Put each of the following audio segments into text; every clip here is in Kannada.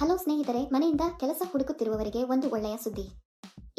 ಹಲೋ ಸ್ನೇಹಿತರೆ ಮನೆಯಿಂದ ಕೆಲಸ ಹುಡುಕುತ್ತಿರುವವರಿಗೆ ಒಂದು ಒಳ್ಳೆಯ ಸುದ್ದಿ.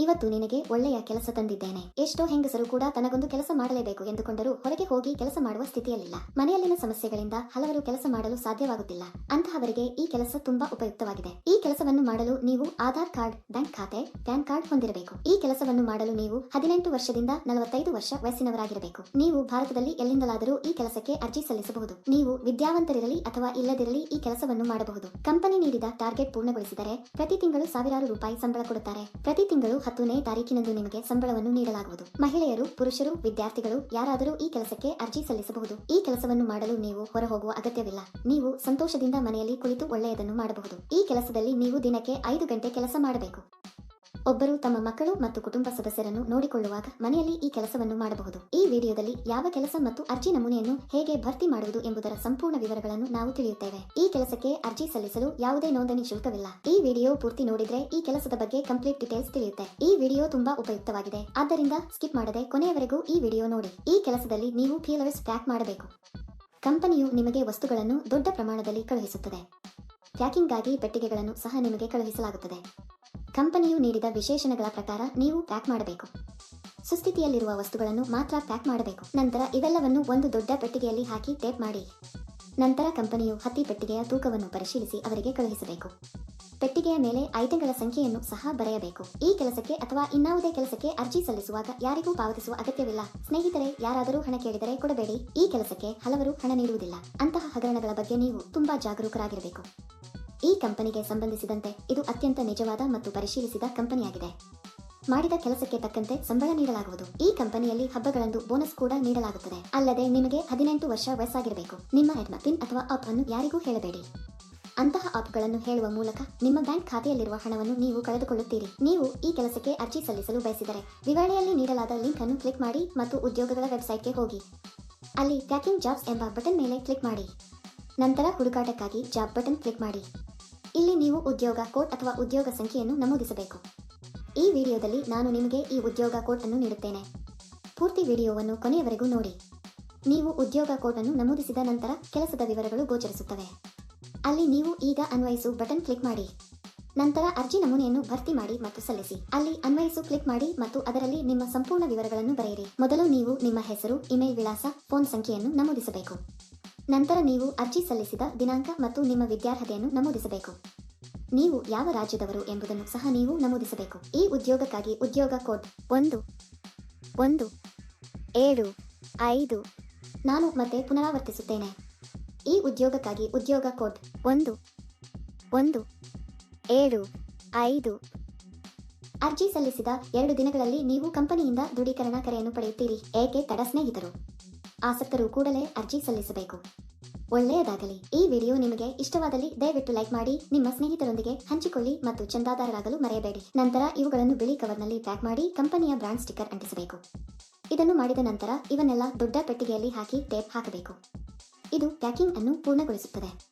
ಇವತ್ತು ನಿನಗೆ ಒಳ್ಳೆಯ ಕೆಲಸ ತಂದಿದ್ದೇನೆ. ಎಷ್ಟೋ ಹೆಂಗಸರು ಕೂಡ ತನಗೊಂದು ಕೆಲಸ ಮಾಡಲೇಬೇಕು ಎಂದುಕೊಂಡರೂ ಹೊರಗೆ ಹೋಗಿ ಕೆಲಸ ಮಾಡುವ ಸ್ಥಿತಿಯಲ್ಲಿಲ್ಲ. ಮನೆಯಲ್ಲಿನ ಸಮಸ್ಯೆಗಳಿಂದ ಹಲವರು ಕೆಲಸ ಮಾಡಲು ಸಾಧ್ಯವಾಗುತ್ತಿಲ್ಲ. ಅಂತಹವರಿಗೆ ಈ ಕೆಲಸ ತುಂಬಾ ಉಪಯುಕ್ತವಾಗಿದೆ. ಈ ಕೆಲಸವನ್ನು ಮಾಡಲು ನೀವು ಆಧಾರ್ ಕಾರ್ಡ್, ಬ್ಯಾಂಕ್ ಖಾತೆ, ಪ್ಯಾನ್ ಕಾರ್ಡ್ ಹೊಂದಿರಬೇಕು. ಈ ಕೆಲಸವನ್ನು ಮಾಡಲು ನೀವು ಹದಿನೆಂಟು ವರ್ಷದಿಂದ ನಲವತ್ತೈದು ವರ್ಷ ವಯಸ್ಸಿನವರಾಗಿರಬೇಕು. ನೀವು ಭಾರತದಲ್ಲಿ ಎಲ್ಲಿಂದಲಾದರೂ ಈ ಕೆಲಸಕ್ಕೆ ಅರ್ಜಿ ಸಲ್ಲಿಸಬಹುದು. ನೀವು ವಿದ್ಯಾವಂತರಿರಲಿ ಅಥವಾ ಇಲ್ಲದಿರಲಿ ಈ ಕೆಲಸವನ್ನು ಮಾಡಬಹುದು. ಕಂಪನಿ ನೀಡಿದ ಟಾರ್ಗೆಟ್ ಪೂರ್ಣಗೊಳಿಸಿದರೆ ಪ್ರತಿ ತಿಂಗಳು ಸಾವಿರಾರು ರೂಪಾಯಿ ಸಂಬಳ ಕೊಡುತ್ತಾರೆ. ಪ್ರತಿ ತಿಂಗಳು ಹತ್ತನೇ ತಾರೀಕಿನಂದು ನಿಮಗೆ ಸಂಬಳವನ್ನು ನೀಡಲಾಗುವುದು. ಮಹಿಳೆಯರು, ಪುರುಷರು, ವಿದ್ಯಾರ್ಥಿಗಳು ಯಾರಾದರೂ ಈ ಕೆಲಸಕ್ಕೆ ಅರ್ಜಿ ಸಲ್ಲಿಸಬಹುದು. ಈ ಕೆಲಸವನ್ನು ಮಾಡಲು ನೀವು ಹೊರ ಹೋಗುವ ಅಗತ್ಯವಿಲ್ಲ. ನೀವು ಸಂತೋಷದಿಂದ ಮನೆಯಲ್ಲಿ ಕುಳಿತು ಒಳ್ಳೆಯದನ್ನು ಮಾಡಬಹುದು. ಈ ಕೆಲಸದಲ್ಲಿ ನೀವು ದಿನಕ್ಕೆ ಐದು ಗಂಟೆ ಕೆಲಸ ಮಾಡಬೇಕು. ಒಬ್ಬರು ತಮ್ಮ ಮಕ್ಕಳು ಮತ್ತು ಕುಟುಂಬ ಸದಸ್ಯರನ್ನು ನೋಡಿಕೊಳ್ಳುವಾಗ ಮನೆಯಲ್ಲಿ ಈ ಕೆಲಸವನ್ನು ಮಾಡಬಹುದು. ಈ ವಿಡಿಯೋದಲ್ಲಿ ಯಾವ ಕೆಲಸ ಮತ್ತು ಅರ್ಜಿ ನಮೂನೆಯನ್ನು ಹೇಗೆ ಭರ್ತಿ ಮಾಡುವುದು ಎಂಬುದರ ಸಂಪೂರ್ಣ ವಿವರಗಳನ್ನು ನಾವು ತಿಳಿಯುತ್ತೇವೆ. ಈ ಕೆಲಸಕ್ಕೆ ಅರ್ಜಿ ಸಲ್ಲಿಸಲು ಯಾವುದೇ ನೋಂದಣಿ ಶುಲ್ಕವಿಲ್ಲ. ಈ ವಿಡಿಯೋ ಪೂರ್ತಿ ನೋಡಿದ್ರೆ ಈ ಕೆಲಸದ ಬಗ್ಗೆ ಕಂಪ್ಲೀಟ್ ಡೀಟೇಲ್ಸ್ ತಿಳಿಯುತ್ತೆ. ಈ ವಿಡಿಯೋ ತುಂಬಾ ಉಪಯುಕ್ತವಾಗಿದೆ. ಆದ್ದರಿಂದ ಸ್ಕಿಪ್ ಮಾಡದೆ ಕೊನೆಯವರೆಗೂ ಈ ವಿಡಿಯೋ ನೋಡಿ. ಈ ಕೆಲಸದಲ್ಲಿ ನೀವು ಫೀಲರ್ಸ್ ಪ್ಯಾಕ್ ಮಾಡಬೇಕು. ಕಂಪನಿಯು ನಿಮಗೆ ವಸ್ತುಗಳನ್ನು ದೊಡ್ಡ ಪ್ರಮಾಣದಲ್ಲಿ ಕಳುಹಿಸುತ್ತದೆ. ಪ್ಯಾಕಿಂಗ್ಗಾಗಿ ಪೆಟ್ಟಿಗೆಗಳನ್ನು ಸಹ ನಿಮಗೆ ಕಳುಹಿಸಲಾಗುತ್ತದೆ. ಕಂಪನಿಯು ನೀಡಿದ ವಿಶೇಷಣಗಳ ಪ್ರಕಾರ ನೀವು ಪ್ಯಾಕ್ ಮಾಡಬೇಕು. ಸುಸ್ಥಿತಿಯಲ್ಲಿರುವ ವಸ್ತುಗಳನ್ನು ಮಾತ್ರ ಪ್ಯಾಕ್ ಮಾಡಬೇಕು. ನಂತರ ಇವೆಲ್ಲವನ್ನು ಒಂದು ದೊಡ್ಡ ಪೆಟ್ಟಿಗೆಯಲ್ಲಿ ಹಾಕಿ ಟೇಪ್ ಮಾಡಿ. ನಂತರ ಕಂಪನಿಯು ಹತ್ತಿ ಪೆಟ್ಟಿಗೆಯ ತೂಕವನ್ನು ಪರಿಶೀಲಿಸಿ ಅವರಿಗೆ ಕಳುಹಿಸಬೇಕು. ಪೆಟ್ಟಿಗೆಯ ಮೇಲೆ ಐಟಂಗಳ ಸಂಖ್ಯೆಯನ್ನು ಸಹ ಬರೆಯಬೇಕು. ಈ ಕೆಲಸಕ್ಕೆ ಅಥವಾ ಇನ್ನಾವುದೇ ಕೆಲಸಕ್ಕೆ ಅರ್ಜಿ ಸಲ್ಲಿಸುವಾಗ ಯಾರಿಗೂ ಪಾವತಿಸುವ ಅಗತ್ಯವಿಲ್ಲ. ಸ್ನೇಹಿತರೆ, ಯಾರಾದರೂ ಹಣ ಕೇಳಿದರೆ ಕೊಡಬೇಡಿ. ಈ ಕೆಲಸಕ್ಕೆ ಹಲವರು ಹಣ ನೀಡುವುದಿಲ್ಲ. ಅಂತಹ ಹಗರಣಗಳ ಬಗ್ಗೆ ನೀವು ತುಂಬಾ ಜಾಗರೂಕರಾಗಿರಬೇಕು. ಈ ಕಂಪನಿಗೆ ಸಂಬಂಧಿಸಿದಂತೆ ಇದು ಅತ್ಯಂತ ನಿಜವಾದ ಮತ್ತು ಪರಿಶೀಲಿಸಿದ ಕಂಪನಿಯಾಗಿದೆ. ಮಾಡಿದ ಕೆಲಸಕ್ಕೆ ತಕ್ಕಂತೆ ಸಂಬಳ ನೀಡಲಾಗುವುದು. ಈ ಕಂಪನಿಯಲ್ಲಿ ಹಬ್ಬಗಳಂದು ಬೋನಸ್ ಕೂಡ ನೀಡಲಾಗುತ್ತದೆ. ಅಲ್ಲದೆ ನಿಮಗೆ ಹದಿನೆಂಟು ವರ್ಷ ವಯಸ್ಸಾಗಿರಬೇಕು. ನಿಮ್ಮ ಹೆಡ್ನ ಪಿನ್ ಅಥವಾ ಆಪ್ ಅನ್ನು ಯಾರಿಗೂ ಹೇಳಬೇಡಿ. ಅಂತಹ ಆಪ್ಗಳನ್ನು ಹೇಳುವ ಮೂಲಕ ನಿಮ್ಮ ಬ್ಯಾಂಕ್ ಖಾತೆಯಲ್ಲಿರುವ ಹಣವನ್ನು ನೀವು ಕಳೆದುಕೊಳ್ಳುತ್ತೀರಿ. ನೀವು ಈ ಕೆಲಸಕ್ಕೆ ಅರ್ಜಿ ಸಲ್ಲಿಸಲು ಬಯಸಿದರೆ ವಿವರಣೆಯಲ್ಲಿ ನೀಡಲಾದ ಲಿಂಕ್ ಅನ್ನು ಕ್ಲಿಕ್ ಮಾಡಿ ಮತ್ತು ಉದ್ಯೋಗಗಳ ವೆಬ್ಸೈಟ್ಗೆ ಹೋಗಿ. ಅಲ್ಲಿ ಪ್ಯಾಕಿಂಗ್ ಜಾಬ್ಸ್ ಎಂಬ ಬಟನ್ ಮೇಲೆ ಕ್ಲಿಕ್ ಮಾಡಿ. ನಂತರ ಹುಡುಕಾಟಕ್ಕಾಗಿ ಜಾಬ್ ಬಟನ್ ಕ್ಲಿಕ್ ಮಾಡಿ. ಇಲ್ಲಿ ನೀವು ಉದ್ಯೋಗ ಕೋಡ್ ಅಥವಾ ಉದ್ಯೋಗ ಸಂಖ್ಯೆಯನ್ನು ನಮೂದಿಸಬೇಕು. ಈ ವಿಡಿಯೋದಲ್ಲಿ ನಾನು ನಿಮಗೆ ಈ ಉದ್ಯೋಗ ಕೋಡ್ ಅನ್ನು ನೀಡುತ್ತೇನೆ. ಪೂರ್ತಿ ವಿಡಿಯೋವನ್ನು ಕೊನೆಯವರೆಗೂ ನೋಡಿ. ನೀವು ಉದ್ಯೋಗ ಕೋಡ್ ಅನ್ನು ನಮೂದಿಸಿದ ನಂತರ ಕೆಲಸದ ವಿವರಗಳು ಗೋಚರಿಸುತ್ತವೆ. ಅಲ್ಲಿ ನೀವು ಈಗ ಅನ್ವಯಿಸು ಬಟನ್ ಕ್ಲಿಕ್ ಮಾಡಿ. ನಂತರ ಅರ್ಜಿ ನಮೂನೆಯನ್ನು ಭರ್ತಿ ಮಾಡಿ ಮತ್ತು ಸಲ್ಲಿಸಿ. ಅಲ್ಲಿ ಅನ್ವಯಿಸು ಕ್ಲಿಕ್ ಮಾಡಿ ಮತ್ತು ಅದರಲ್ಲಿ ನಿಮ್ಮ ಸಂಪೂರ್ಣ ವಿವರಗಳನ್ನು ಬರೆಯಿರಿ. ಮೊದಲು ನೀವು ನಿಮ್ಮ ಹೆಸರು, ಇಮೇಲ್ ವಿಳಾಸ, ಫೋನ್ ಸಂಖ್ಯೆಯನ್ನು ನಮೂದಿಸಬೇಕು. ನಂತರ ನೀವು ಅರ್ಜಿ ಸಲ್ಲಿಸಿದ ದಿನಾಂಕ ಮತ್ತು ನಿಮ್ಮ ವಿದ್ಯಾರ್ಹತೆಯನ್ನು ನಮೂದಿಸಬೇಕು. ನೀವು ಯಾವ ರಾಜ್ಯದವರು ಎಂಬುದನ್ನು ಸಹ ನೀವು ನಮೂದಿಸಬೇಕು. ಈ ಉದ್ಯೋಗಕ್ಕಾಗಿ ಉದ್ಯೋಗ ಕೋಡ್ ಒಂದು ಒಂದು, ಏಳು, ಐದು, ನಾನು ಮತ್ತೆ ಪುನರಾವರ್ತಿಸುತ್ತೇನೆ. ಈ ಉದ್ಯೋಗಕ್ಕಾಗಿ ಉದ್ಯೋಗ ಕೋಡ್ ಒಂದು ಒಂದು, ಏಳು, ಐದು. ಅರ್ಜಿ ಸಲ್ಲಿಸಿದ ಎರಡು ದಿನಗಳಲ್ಲಿ ನೀವು ಕಂಪನಿಯಿಂದ ದೃಢೀಕರಣ ಕರೆಯನ್ನು ಪಡೆಯುತ್ತೀರಿ. ಏಕೆ? ತಡ ಸ್ನೇಹಿತರು. ಆಸಕ್ತರು ಕೂಡಲೇ ಅರ್ಜಿ ಸಲ್ಲಿಸಬೇಕು. ಒಳ್ಳೆಯದಾಗಲಿ. ಈ ವಿಡಿಯೋ ನಿಮಗೆ ಇಷ್ಟವಾದಲ್ಲಿ ದಯವಿಟ್ಟು ಲೈಕ್ ಮಾಡಿ, ನಿಮ್ಮ ಸ್ನೇಹಿತರೊಂದಿಗೆ ಹಂಚಿಕೊಳ್ಳಿ ಮತ್ತು ಚಂದಾದಾರರಾಗಲು ಮರೆಯಬೇಡಿ. ನಂತರ ಇವುಗಳನ್ನು ಬಿಳಿ ಕವರ್ನಲ್ಲಿ ಪ್ಯಾಕ್ ಮಾಡಿ ಕಂಪನಿಯ ಬ್ರಾಂಡ್ ಸ್ಟಿಕ್ಕರ್ ಅಂಟಿಸಬೇಕು. ಇದನ್ನು ಮಾಡಿದ ನಂತರ ಇವನ್ನೆಲ್ಲ ದೊಡ್ಡ ಪೆಟ್ಟಿಗೆಯಲ್ಲಿ ಹಾಕಿ ಟೇಪ್ ಹಾಕಬೇಕು. ಇದು ಪ್ಯಾಕಿಂಗ್ ಅನ್ನು ಪೂರ್ಣಗೊಳಿಸುತ್ತದೆ.